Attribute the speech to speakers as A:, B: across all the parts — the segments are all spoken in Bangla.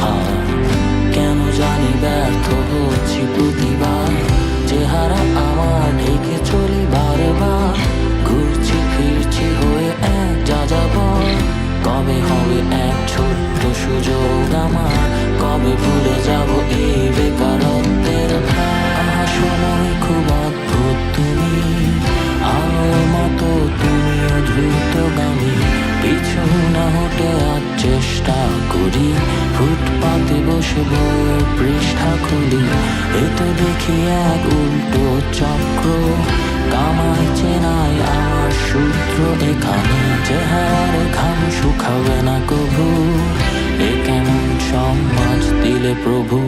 A: ভার। কেন জানি ব্যর্থ হচ্ছি প্রতিবার। চেহারা আমার ঢেকে চলি বারবার। ঘুরছি, ফিরছি হয়ে এক যা যাব কবে হবে এক ছোট্ট সুযোগ আমার? কবে ভুলে যাব এই বেকার বইয়ের পৃষ্ঠা খুলি। এ দেখি এক উল্টো চক্র, কামাই, চেনাই আমার সূত্র এখানে চেহার ঘাম শুকাবে না কভু। এ কেমন সমাজ দিলে প্রভু?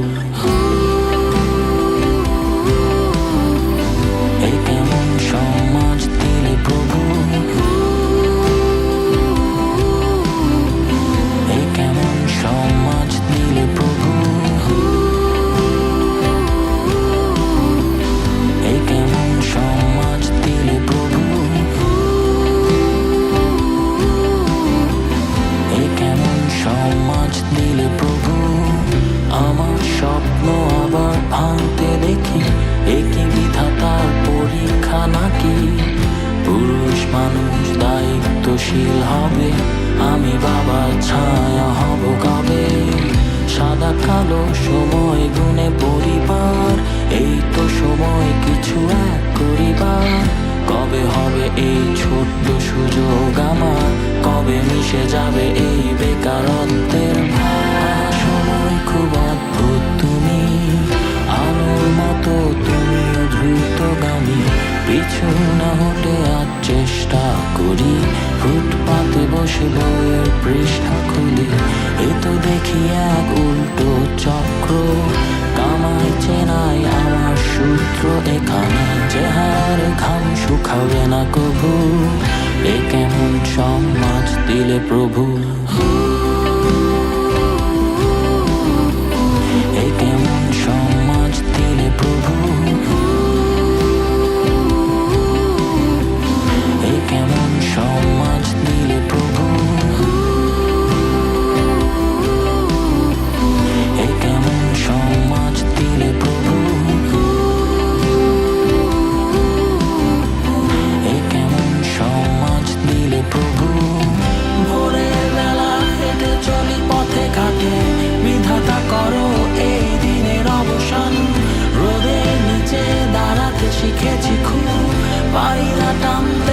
A: ভাঙতে দেখি এ কি বিধাতার পরীক্ষা নাকি? পুরুষ মানুষ দায়িত্বশীল হবে, আমি বাবার ছায়া হব কবে? সাদা কালো সময় গুনে পরিবার, এই তো সময় কিছু এক করিবার। কবে হবে এই ছোট্ট সুযোগ আমার? কবে মিশে যাবে দ্রুতগামী পিছু না হটে আজ চেষ্টা করি। ফুটপাতে বসে বইয়ের পৃষ্ঠা খুলি। এ তো দেখি এক উল্টো চক্র। কামাই চেনাই আমার সূত্র এখানে। চেহারে ঘাম শুকাবে না কবু এ কেমন সমাজ দিলে প্রভু? там.